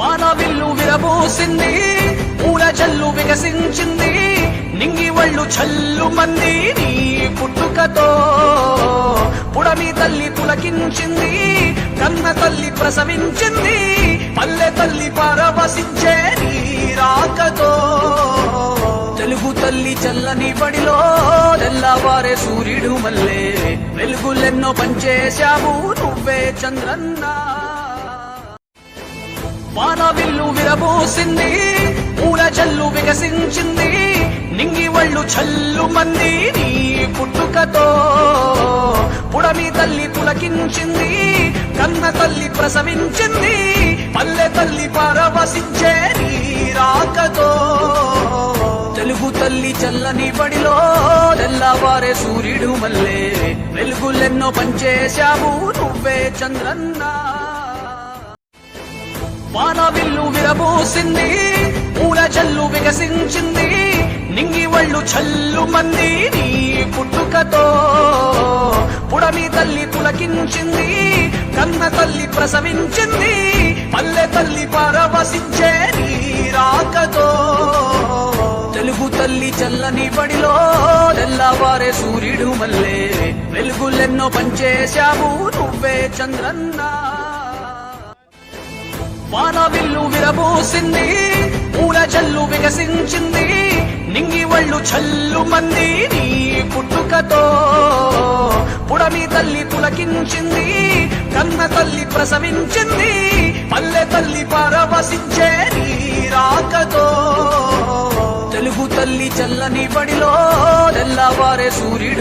వాన విరబోసింది విరబూసింది పూల జల్లు వికసించింది నింగి వళ్ళు చల్లు మంది నీ పుట్టుకతో. పుడమి తల్లి పులకించింది కన్న తల్లి ప్రసవించింది పల్లె తల్లి పరవశించే నీ రాకతో. తెలుగు తల్లి చల్లని బడిలో తెల్లవారే సూర్యుడు మల్లే వెలుగులెన్నో పంచేశావు నువ్వే చంద్రన్నా. వాన విరబోసింది పూల జల్లు వికసించింది నింగి వళ్ళు చల్లు మంది నీ పుట్టుకతో. పుడమి తల్లి పులకించింది కన్న తల్లి ప్రసవించింది పల్లె తల్లి పరవశించే నీ రాకతో. తెలుగు తల్లి చల్లని బడిలో తెల్లవారే సూర్యుడు మల్లే వెలుగులెన్నో పంచేశావు నువ్వే చంద్రన్నా. వానవిల్లు విరబోసింది విరబూసింది పూల జల్లు వికసించింది నింగి వళ్ళు చల్లు మంది నీ పుట్టుకతో పుడమి తల్లి పులకించింది కన్న తల్లి ప్రసవించింది పల్లె తల్లి పరవశించే నీ రాకతో. తెలుగు తల్లి చల్లని బడిలో తెల్లవారే సూర్యుడు మల్లే వెలుగులెన్నో పంచేశావు నువ్వే చంద్రన్నా. వాన విరబోసింది పూల జల్లు వికసించింది నింగి వళ్ళు చల్లు మంది నీ పుట్టుకతో. పుడమి తల్లి పులకించింది కన్న తల్లి ప్రసవించింది పల్లె తల్లి పరవశించే నీ రాకతో. తెలుగు తల్లి చల్లని బడిలో తెల్లవారే సూర్యుడు